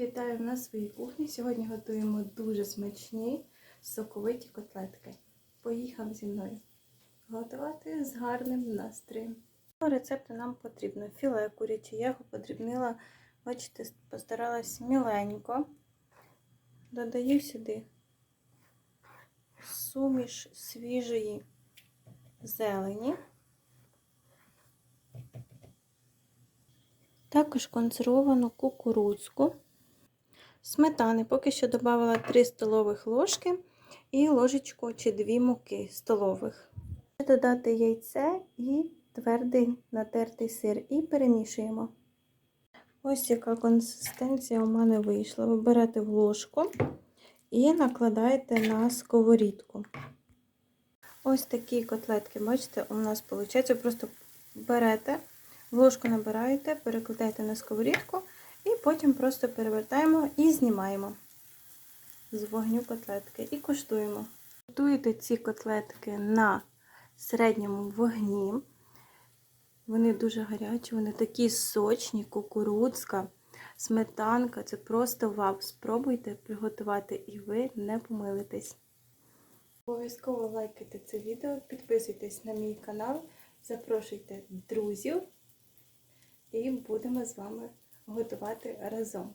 Вітаю на своїй кухні. Сьогодні готуємо дуже смачні соковиті котлетки. Поїхали зі мною готувати з гарним настроєм. До рецепту нам потрібно філе куряче. Я його подрібнила, бачите, постаралась міленько. Додаю сюди суміш свіжої зелені. Також консервовану кукурудзку, сметани. Поки що додала 3 столових ложки і ложечку чи 2 муки столових. Додати яйце і твердий натертий сир і перемішуємо. Ось яка консистенція у мене вийшла. Ви берете в ложку і накладаєте на сковорідку. Ось такі котлетки, бачите, у нас виходить. Просто берете. В ложку набираєте, перекладаєте на сковорідку і потім просто перевертаємо і знімаємо з вогню котлетки і куштуємо. Готуєте ці котлетки на середньому вогні. Вони дуже гарячі, вони такі сочні, кукурудзка, сметанка. Це просто вау. Спробуйте приготувати і ви не помилитесь. Обов'язково лайкайте це відео, підписуйтесь на мій канал, запрошуйте друзів і будемо з вами готувати разом.